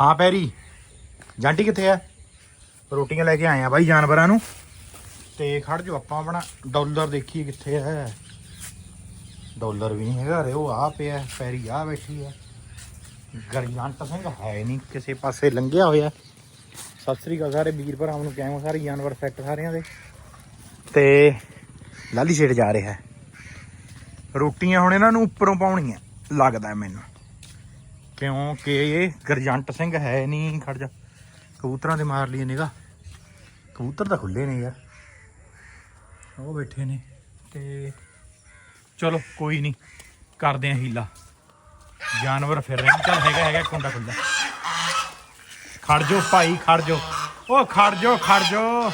ਹਾਂ ਪੈਰੀ। ਜਾਂਟੀ ਕਿੱਥੇ ਆ? ਰੋਟੀਆਂ ਲੈ ਕੇ ਆਏ ਆ ਬਾਈ ਜਾਨਵਰਾਂ ਨੂੰ। ਤੇ ਖੜ ਜੋ ਆਪਾਂ ਆਪਣਾ ਡਾਲਰ ਦੇਖੀਏ ਕਿੱਥੇ ਹੈ ਡਾਲਰ ਵੀ ਨਹੀਂ ਹੈਗਾ ਰੇ ਉਹ ਆ ਪਿਆ, ਪੈਰੀ ਆ ਬੈਠੀ ਹੈ ਗਰਜੰਟ ਸਿੰਘ ਹੈ ਨਹੀਂ, ਕਿਸੇ ਪਾਸੇ ਲੰਘਿਆ ਹੋਇਆ। ਸਤਿ ਸ੍ਰੀ ਅਕਾਲ ਸਾਰੇ ਵੀਰ ਭਰਾਵਾਂ ਨੂੰ, ਕਿਵੇਂ ਸਾਰੇ ਜਾਨਵਰ ਸੈੱਟ ਸਾਰਿਆਂ ਦੇ? ਤੇ ਲਾਲੀ ਛੇੜ ਜਾ ਰਿਹਾ। ਰੋਟੀਆਂ ਹੁਣ ਇਹਨਾਂ ਨੂੰ ਉੱਪਰੋਂ ਪਾਉਣੀਆਂ, ਲੱਗਦਾ ਮੈਨੂੰ। ਕਿਉਂਕਿ ਇਹ ਗਰਜੰਟ ਸਿੰਘ ਹੈ ਨਹੀਂ ਖੜ ਜਾ। ਕਬੂਤਰਾਂ ਤੇ ਮਾਰ ਲਈ ਨਿਗਾ ਕਬੂਤਰ ਤਾਂ ਖੁੱਲੇ ਨੇ ਯਾਰ। ਉਹ ਬੈਠੇ ਨੇ ਤੇ ਚਲੋ ਕੋਈ ਨਹੀਂ ਕਰਦੇ ਆ ਹੀਲਾ। ਜਾਨਵਰ ਫਿਰ ਰਹੇ ਨੇ। ਹੈਗਾ ਹੈਗਾ, ਕੁੰਡਾ ਖੁੱਲਾ ਖੜ ਜੋ ਭਾਈ, ਖੜ ਜੋ ਉਹ ਖੜ ਜੋ ਖੜ ਜੋ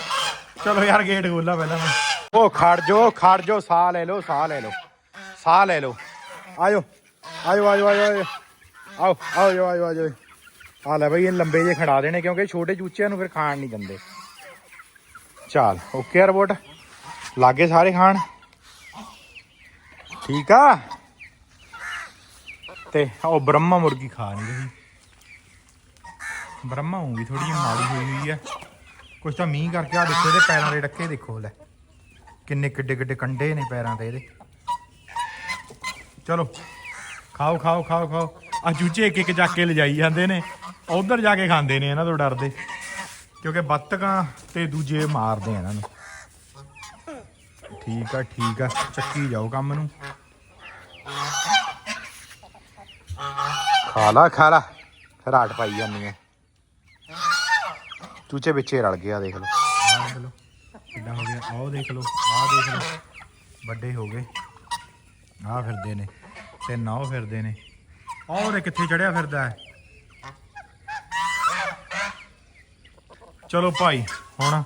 ਚਲੋ ਯਾਰ, ਗੇਟ ਖੋਲਾ ਪਹਿਲਾਂ ਮੈਂ। ਉਹ ਖੜ ਜੋ ਖੜ ਜੋ ਸਾਹ ਲੈ ਲਓ, ਸਾਹ ਲੈ ਲਓ। ਸਾਹ ਲੈ ਲਓ। ਆਜੋ ਆਜੋ ਆਜੋ ਆਜੋ ਆਜੋ ਆਓ ਆਓ ਆਜੋ ਆਜੋ ਆ ਲੈ ਬਈ, ਇਹ ਲੰਬੇ ਜੇ ਖੜਾ ਦੇਣੇ, ਕਿਉਂਕਿ ਛੋਟੇ ਚੂਚਿਆਂ ਨੂੰ ਫਿਰ ਖਾਣ ਨਹੀਂ ਦਿੰਦੇ। ਚੱਲ ਓਕੇ ਰਿਪੋਰਟ ਲਾਗੇ ਸਾਰੇ ਖਾਣ। ਠੀਕ ਆ? ਤੇ ਉਹ ਬ੍ਰਹਮਾ ਮੁਰਗੀ ਖਾ ਨਹੀਂ ਰਹੀ ਬ੍ਰਹਮਾ ਹੋਊਗੀ ਥੋੜੀ ਜਿਹੀ ਮਾੜੀ ਹੋਈ ਹੋਈ ਹੈ ਕੁਛ ਤਾਂ ਮੀਂਹ ਕਰਕੇ ਆ ਦੇਖੋ ਇਹਦੇ ਪੈਰਾਂ ਦੇ ਡੱਕੇ ਦੇਖੋ, ਲੈ। ਕਿੰਨੇ ਕਿੱਡੇ ਕਿੱਡੇ ਕੰਡੇ ਨੇ ਪੈਰਾਂ ਤੇ ਇਹਦੇ। ਚਲੋ, ਖਾਓ ਖਾਓ ਖਾਓ ਖਾਓ। ਆ ਚੂਚੇ ਇੱਕ ਇੱਕ ਚੱਕ ਕੇ ਲਿਜਾਈ ਜਾਂਦੇ ਨੇ। ਉਧਰ ਜਾ ਕੇ ਖਾਂਦੇ ਨੇ ਇਹਨਾਂ ਤੋਂ ਡਰਦੇ। ਕਿਉਂਕਿ ਬੱਤਕਾਂ ਤੇ ਦੂਜੇ ਮਾਰਦੇ ਆ ਇਹਨਾਂ ਨੂੰ। ਠੀਕ ਆ ਠੀਕ ਆ। ਚੱਕੀ ਜਾਓ ਕੰਮ ਨੂੰ। ਖਾ ਲਾ ਖਾ ਲਾ। ਰਾਟ ਪਾਈ ਜਾਂਦੀ ਹੈ ਚੂਚੇ ਵਿੱਚੇ ਰਲ ਗਿਆ ਦੇਖ ਲਓ। ਆਹ ਦੇਖ ਲਓ। ਕਿੱਡਾ ਹੋ ਗਿਆ। ਆਹ ਦੇਖ ਲਓ, ਆਹ ਦੇਖ ਲਓ। ਵੱਡੇ ਹੋ ਗਏ। ਆਹ ਫਿਰਦੇ ਨੇ। ਤੇ ਨੌ ਫਿਰਦੇ ਨੇ। ਆਹ ਉਹਦੇ ਕਿੱਥੇ ਚੜਿਆ ਫਿਰਦਾ ਹੈ? ਚਲੋ ਭਾਈ, ਹੁਣ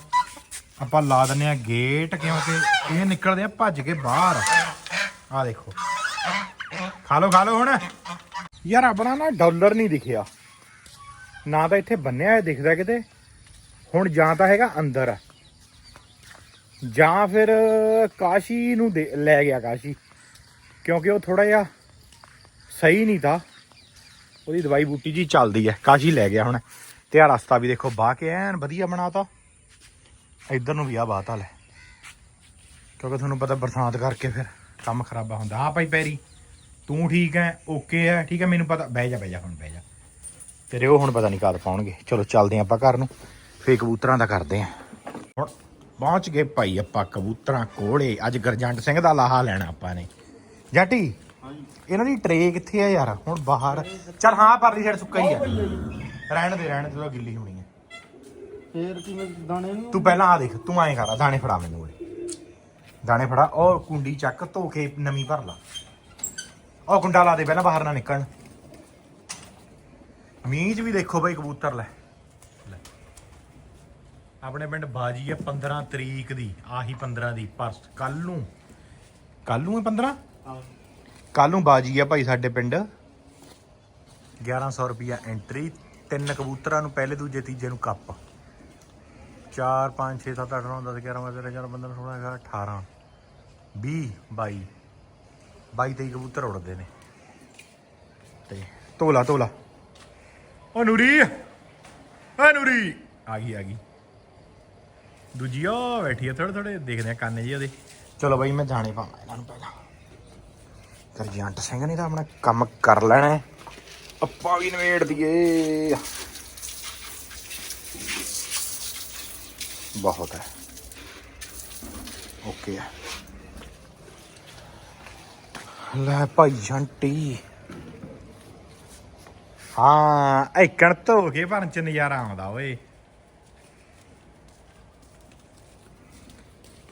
ਆਪਾਂ ਲਾ ਦਿੰਨੇ ਆ ਗੇਟ ਕਿਉਂਕਿ ਇਹ ਨਿਕਲਦੇ ਆ ਭੱਜ ਕੇ ਬਾਹਰ। ਆ ਦੇਖੋ। ਖਾ ਲਓ ਖਾ ਲਓ ਹੁਣ। ਯਾਰ, ਆਪਣਾ ਨਾ ਡਾਲਰ ਨਹੀਂ ਦਿਖਿਆ। ਨਾ ਤਾਂ ਇੱਥੇ ਬੰਨਿਆ ਹੋਇਆ ਦਿਖਦਾ ਕਿਤੇ। ਹੁਣ ਜਾਂ ਤਾਂ ਹੈਗਾ ਅੰਦਰ। ਜਾਂ ਫਿਰ ਕਾਸ਼ੀ ਨੂੰ ਦੇ- ਲੈ ਗਿਆ ਕਾਸ਼ੀ। ਕਿਉਂਕਿ ਉਹ ਥੋੜਾ ਜਿਹਾ ਸਹੀ ਨਹੀਂ ਤਾਂ। ਉਹਦੀ ਦਵਾਈ ਬੂਟੀ ਜੀ ਚੱਲਦੀ ਹੈ ਕਾਸ਼ੀ ਲੈ ਗਿਆ ਹੁਣ। ਤੇ ਆ ਰਸਤਾ ਵੀ ਦੇਖੋ ਬਾਹ ਕੇ ਐਨ ਵਧੀਆ ਬਣਾਤਾ ਇੱਧਰ ਨੂੰ ਵੀ ਆ ਬਾਤ ਲੈ। ਕਿਉਂਕਿ ਤੁਹਾਨੂੰ ਪਤਾ ਬਰਸਾਤ ਕਰਕੇ ਫਿਰ ਕੰਮ ਖਰਾਬਾ ਹੁੰਦਾ। ਹਾਂ ਭਾਈ ਪੈਰੀ, ਤੂੰ ਠੀਕ ਹੈ ਓਕੇ ਹੈ ਠੀਕ ਹੈ ਮੈਨੂੰ ਪਤਾ। ਬਹਿ ਜਾ ਬਹਿ ਜਾ ਹੁਣ, ਬਹਿ ਜਾ। ਤੇਰੇ ਉਹ ਹੁਣ ਪਤਾ ਨਹੀਂ ਕਦ ਪਾਉਣਗੇ। ਚਲੋ ਚੱਲਦੇ ਹਾਂ ਆਪਾਂ ਘਰ ਨੂੰ। ਫੇਰ ਕਬੂਤਰਾਂ ਦਾ ਕਰਦੇ ਹਾਂ ਹੁਣ ਪਹੁੰਚ ਗਏ ਭਾਈ ਆਪਾਂ ਕਬੂਤਰਾਂ ਕੋਲੇ। ਅੱਜ ਗਰਜੰਟ ਸਿੰਘ ਦਾ ਲਾਹਾ ਲੈਣਾ ਆਪਾਂ ਨੇ। ਜੱਟੀ ਇਹਨਾਂ ਦੀ ਟਰੇ ਕਿੱਥੇ ਆ ਯਾਰ? ਹੁਣ ਬਾਹਰ। ਚੱਲ ਹਾਂ ਪਰਲੀ ਸਾਈਡ ਸੁੱਕਾ ਹੀ ਆ। ਰਹਿਣ ਦੇ ਰਹਿਣ ਦੇ ਤਾਂ ਗਿੱਲੀ ਹੋਣੀ ਹੈ ਫੇਰ ਕਿਵੇਂ ਦਾਣੇ ਨੂੰ? ਤੂੰ ਪਹਿਲਾਂ ਆ ਦੇਖ ਤੂੰ ਐਂ ਕਰ ਦਾਣੇ ਫੜਾ ਮੈਨੂੰ ਉਰੇ। ਦਾਣੇ ਫੜਾ ਉਹ ਕੁੰਡੀ ਚੱਕ ਧੋ ਕੇ ਨਵੀਂ ਭਰ ਲਾ। ਉਹ ਕੁੰਡਾ ਲਾ ਦੇ ਪਹਿਲਾਂ ਬਾਹਰ ਨਾ ਨਿਕਲਣ ਮੀਂਹ 'ਚ ਵੀ ਦੇਖੋ ਬਈ ਕਬੂਤਰ ਲੈ। ਲੈ। ਆਪਣੇ ਪਿੰਡ ਬਾਜੀ ਹੈ 15 ਤਰੀਕ ਦੀ ਆਹੀ 15 ਦੀ ਪਰਸ ਕੱਲ ਨੂੰ। ਕੱਲ ਨੂੰ ਹੈ 15 ਹਾਂ ਕੱਲ ਨੂੰ ਬਾਜੀ ਆ ਭਾਈ ਸਾਡੇ ਪਿੰਡ। 1100 ਰੁਪਿਆ ਐਂਟਰੀ ਤਿੰਨ ਕਬੂਤਰਾਂ ਨੂੰ ਪਹਿਲੇ ਦੂਜੇ ਤੀਜੇ ਨੂੰ ਕੱਪ। 4 5 6 7 8 9 10 11 12 13 14 15 16 18 20 22 22 23 ਕਬੂਤਰ ਉੜਦੇ ਨੇ। ਤੇ ਤੋਲਾ ਤੋਲਾ ਓ ਨੂਰੀ! ਓ ਨੂਰੀ! ਆ ਗਈ ਆ ਗਈ। ਦੂਜੀ ਉਹ ਬੈਠੀ ਆ ਥੋੜੇ ਥੋੜੇ ਦੇਖਦੇ ਆ ਕੰਨ ਜੀ ਉਹਦੇ। ਚਲੋ ਬਾਈ ਮੈਂ ਜਾਣੇ ਪਾਵਾਂ ਇਹਨਾਂ ਨੂੰ ਪਹਿਲਾਂ। ਕਰਜੰਟ ਸਿੰਘ ਨੇ ਤਾਂ ਆਪਣਾ ਕੰਮ ਕਰ ਲੈਣਾ ਆਪਾਂ ਵੀ ਨਵੇੜ ਦਈਏ। ਬਹੁਤ ਹੈ। ਓਕੇ ਹੈ। ਲੈ ਭਾਈ ਜੰਟੀ। ਹਾਂ ਐਕਣ ਧੋ ਕੇ ਭਰਨ ਚ ਨਜ਼ਾਰਾ ਆਉਂਦਾ ਓਏ।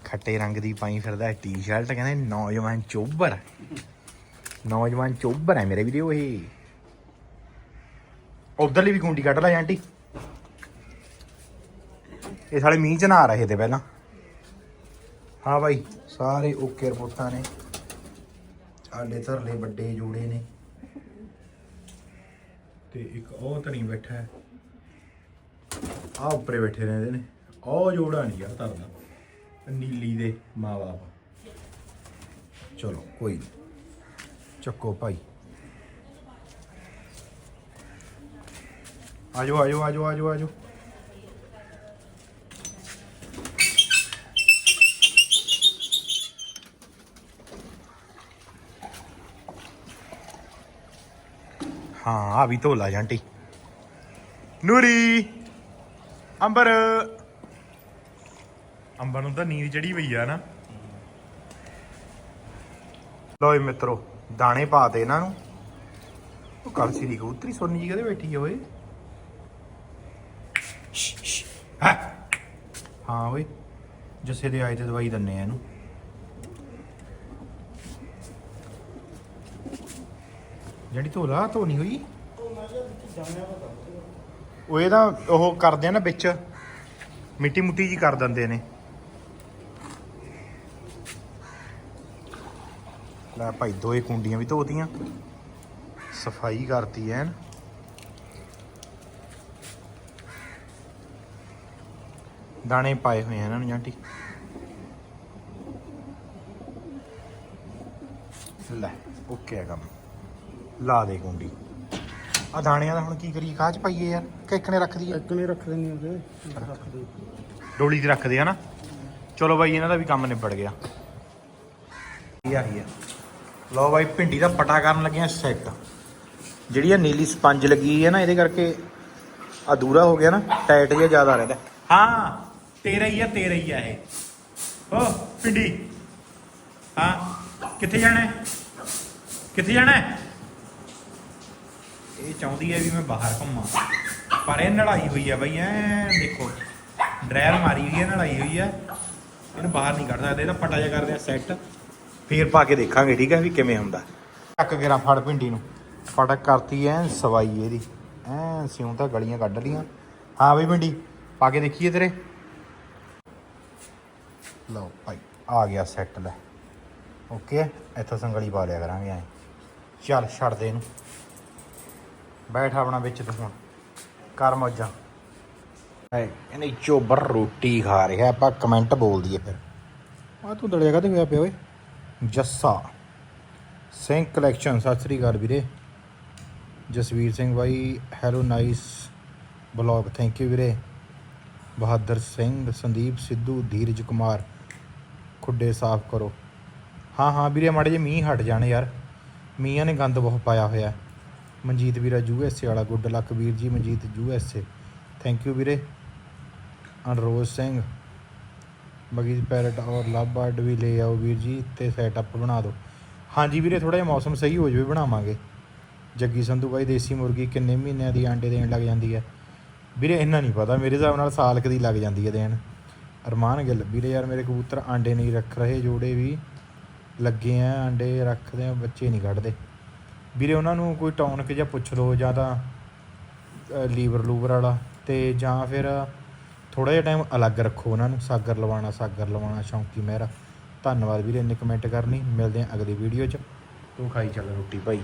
ਖੱਟੇ ਰੰਗ ਦੀ ਪਾਈ ਫਿਰਦਾ ਟੀ-ਸ਼ਰਟ ਕਹਿੰਦੇ ਨੌਜਵਾਨ ਚੋਬਰ। ਨੌਜਵਾਨ ਚੋਬਰ ਹੈ ਮੇਰੇ ਵੀਡੀਓ ਇਹ। ਉਧਰਲੀ ਵੀ ਕੁੰਡੀ ਕੱਢ ਲੈ ਆਂਟੀ। ਇਹ ਸਾਲੇ ਮੀਂਹ ਚ ਨਾ ਰਹੇ ਤੇ ਪਹਿਲਾਂ। ਹਾਂ ਬਾਈ, ਸਾਰੇ ਓਕੇ ਰਿਪੋਰਟਾਂ ਨੇ। ਸਾਡੇ ਧਰਲੇ ਵੱਡੇ ਜੋੜੇ ਨੇ। ਤੇ ਇੱਕ ਉਹ ਧਰੀ ਬੈਠਾ ਹੈ। ਆ ਉੱਪਰੇ ਬੈਠੇ ਰਹਿੰਦੇ ਨੇ। ਉਹ ਜੋੜਾ ਨਹੀਂ ਯਾਰ ਧਰਦਾ ਨੀਲੀ ਦੇ ਮਾਂ-ਬਾਪ ਚਲੋ, ਕੋਈ ਨਹੀਂ ਚੱਕੋ ਭਾਈ। ਆਜੋ ਆਜੋ ਆਜੋ ਆਜੋ ਆਜੋ। ਹਾਂ, ਆ ਵੀ ਧੋਲਾ ਜਾਂਟੀ ਨੂਰੀ, ਅੰਬਰ। ਅੰਬਰ ਨੂੰ ਤਾਂ ਨੀਂਦ ਚੜੀ ਪਈ ਆ ਨਾ। ਲੋ ਮਿੱਤਰੋ ਦਾਣੇ ਪਾ ਦੇ ਇਹਨਾਂ ਨੂੰ। ਉਹ ਕੱਲ ਸੀ ਦੀ ਕਬੂਤਰੀ ਸੋਨੀ ਜੀ ਕਦੇ ਬੈਠੀ ਓਏ। ਹੈਂ। ਓਏ ਜੱਸੇ ਦੇ ਆਏ ਤੇ ਦਵਾਈ ਦੰਨੇ ਆ ਇਹਨੂੰ। ਜਿਹੜੀ ਧੋਲਾ ਧੋ ਨਹੀਂ ਹੋਈ। ਉਹ ਇਹਦਾ ਉਹ ਕਰਦੇ ਆ ਨਾ ਵਿੱਚ। ਮਿੱਟੀ ਮੁੱਟੀ ਜੀ ਕਰ ਦਿੰਦੇ ਨੇ। ਲੈ ਭਾਈ ਦੋਏ ਕੁੰਡੀਆਂ ਵੀ ਧੋਤੀਆਂ। ਸਫ਼ਾਈ ਕਰਤੀ ਐਨ। ਦਾਣੇ ਪਾਏ ਹੋਏ ਆ ਇਹਨਾਂ ਨੂੰ ਜਾਂਟੀ। ਲੈ ਓਕੇ ਆ ਕੰਮ। ਲਾ ਦੇ ਕੁੰਡੀ। ਆ ਦਾਣਿਆਂ ਦਾ ਹੁਣ ਕੀ ਕਰੀਏ ਕਾਹ ਚ ਪਾਈਏ ਯਾਰ? ਕਿ ਇੱਕ ਨੇ ਰੱਖ ਦਈਏ? ਇੱਕ ਰੱਖਦੇ ਨਹੀਂ ਉਹਦੇ। ਰੱਖਦੇ ਡੋਲੀ 'ਚ ਰੱਖਦੇ ਆ ਨਾ। ਚਲੋ ਬਾਈ ਇਹਨਾਂ ਦਾ ਵੀ ਕੰਮ ਨਿਬੜ ਗਿਆ। ਇਹ ਆਹੀ ਆ? ਲਓ ਬਾਈ, ਭਿੰਡੀ ਦਾ ਪਟਾ ਕਰਨ ਲੱਗਿਆ ਸੈੱਟ ਜਿਹੜੀ ਆ ਨੀਲੀ ਸਪੰਜ ਲੱਗੀ ਹੈ ਨਾ, ਇਹਦੇ ਕਰਕੇ ਅਧੂਰਾ ਹੋ ਗਿਆ ਨਾ, ਟਾਈਟ ਜਿਹਾ ਜ਼ਿਆਦਾ ਰਹਿੰਦਾ। ਹਾਂ, ਤੇਰਾ ਹੀ ਆ, ਤੇਰਾ ਹੀ ਆ ਇਹ। ਓ, ਭਿੰਡੀ। ਹਾਂ, ਕਿੱਥੇ ਜਾਣਾ ਹੈ? ਕਿੱਥੇ ਜਾਣਾ ਇਹ ਚਾਹੁੰਦੀ ਹੈ ਵੀ ਮੈਂ ਬਾਹਰ ਘੁੰਮਾਂ। ਪਰ ਇਹ ਨੜਾਈ ਹੋਈ ਆ ਬਈ, ਐ ਦੇਖੋ। ਡਰਾਇਰ ਮਾਰੀ ਹੋਈ ਹੈ ਨੜਾਈ ਹੋਈ ਹੈ ਇਹਨੂੰ ਬਾਹਰ ਨਹੀਂ ਕੱਢ ਸਕਦੇ, ਇਹਦਾ ਪਟਾ ਜਿਹਾ ਕਰਦੇ ਆ, ਸੈੱਟ। ਫੇਰ ਪਾ ਕੇ ਦੇਖਾਂਗੇ ਠੀਕ ਹੈ ਵੀ ਕਿਵੇਂ ਹੁੰਦਾ। ਚੱਕ ਕੇ ਰਾਂ ਫੜ ਭਿੰਡੀ ਨੂੰ। ਫੜਕ ਕਰਤੀ ਐ ਸਵਾਈ ਇਹਦੀ। ਐ ਸਿਉਂ ਤਾਂ ਗਲੀਆਂ ਕੱਢ ਲੀਆਂ ਹਾਂ ਬਈ ਭਿੰਡੀ ਪਾ ਕੇ ਦੇਖੀਏ ਤੇਰੇ। ਲਓ ਭਾਈ ਆ ਗਿਆ ਸੈੱਟ ਲੈ। ਓਕੇ ਇੱਥੋਂ ਸੰਗਲੀ ਪਾ ਲਿਆ ਕਰਾਂਗੇ ਐ। ਚੱਲ ਛੱਡ ਦੇ ਇਹਨੂੰ। ਬੈਠ ਆਪਣਾ ਵਿੱਚ ਤੂੰ ਹੁਣ। ਕਰ ਮੌਜਾਂ। ਐ ਇਹਨੇ ਚੋਬਰ ਰੋਟੀ ਖਾ ਰਿਹਾ ਆਪਾਂ ਕਮੈਂਟ ਬੋਲ ਦਈਏ ਫਿਰ। ਆ ਤੂੰ ਦਲਿਆ ਕਾਤੇ ਹੋਇਆ ਪਿਆ ਓਏ? ਜੱਸਾ। ਸਿੰਘ ਕਲੈਕਸ਼ਨ ਸਤਿ ਸ੍ਰੀ ਅਕਾਲ ਵੀਰੇ। ਜਸਵੀਰ ਸਿੰਘ ਬਾਈ hello nice blog thank you ਵੀਰੇ। ਬਹਾਦਰ ਸਿੰਘ, ਸੰਦੀਪ ਸਿੱਧੂ, ਧੀਰਜ ਕੁਮਾਰ, ਖੁੱਡੇ ਸਾਫ਼ ਕਰੋ। ਹਾਂ ਹਾਂ ਵੀਰੇ, ਮਾੜੇ ਜੇ ਮੀਂਹ ਹਟ ਜਾਣ ਯਾਰ। ਮੀਂਹਾਂ ਨੇ ਗੰਦ ਬਹੁਤ ਪਾਇਆ ਹੋਇਆ। ਮਨਜੀਤ ਵੀਰਾ ਯੂ ਐਸ ਏ ਵਾਲਾ, good luck Veer ji, Manjeet U S A. Thank you ਵੀਰੇ। ਅਨਰੋਜ਼ ਸਿੰਘ ਬਗੀਜ ਪੈਰਟ ਔਰ ਲਵ ਬਰਡ ਵੀ ਲੈ ਆਓ ਵੀਰ ਜੀ, ਤੇ ਸੈਟਅਪ ਬਣਾ ਦਿਓ। ਹਾਂਜੀ ਵੀਰੇ ਥੋੜਾ ਜਿਹਾ ਮੌਸਮ ਸਹੀ ਹੋ ਜਾਵੇ, ਬਣਾਵਾਂਗੇ। ਜੱਗੀ ਸੰਧੂ ਬਾਈ, ਦੇਸੀ ਮੁਰਗੀ ਕਿੰਨੇ ਮਹੀਨਿਆਂ ਦੀ ਆਂਡੇ ਦੇਣ ਲੱਗ ਜਾਂਦੀ ਹੈ? ਵੀਰੇ, ਇੰਨਾ ਨਹੀਂ ਪਤਾ। ਮੇਰੇ ਹਿਸਾਬ ਨਾਲ ਸਾਲ ਕਦੀ ਲੱਗ ਜਾਂਦੀ ਹੈ ਦੇਣ। ਅਰਮਾਨ ਗਿੱਲ, ਵੀਰੇ ਯਾਰ, ਮੇਰੇ ਕਬੂਤਰ ਆਂਡੇ ਨਹੀਂ ਰੱਖ ਰਹੇ, ਜੋੜੇ ਵੀ ਲੱਗੇ ਆ, ਆਂਡੇ ਰੱਖਦੇ ਆ, ਬੱਚੇ ਨਹੀਂ ਕੱਢਦੇ। ਵੀਰੇ, ਉਹਨਾਂ ਨੂੰ ਕੋਈ ਟੌਨਕ ਜਾਂ ਪੁੱਛ ਲਓ, ਜਾਂ ਤਾਂ ਲੀਵਰ ਲੂਵਰ ਵਾਲਾ, ਤੇ ਜਾਂ ਫਿਰ ਥੋੜਾ ਜਿਹਾ ਟਾਈਮ ਅਲੱਗ ਰੱਖੋ ਉਹਨਾਂ ਨੂੰ, ਸਾਗਰ ਲਵਾਣਾ ਸਾਗਰ ਲਵਾਣਾ ਸ਼ੌਂਕੀ ਮਹਿਰਾ ਧੰਨਵਾਦ ਵੀਰੇ, ਇੰਨੇ ਕਮੈਂਟ ਕਰਨੀ। ਮਿਲਦੇ ਆ ਅਗਲੀ ਵੀਡੀਓ 'ਚ। ਤੂੰ ਖਾਈ ਚੱਲ ਰੋਟੀ ਭਾਈ।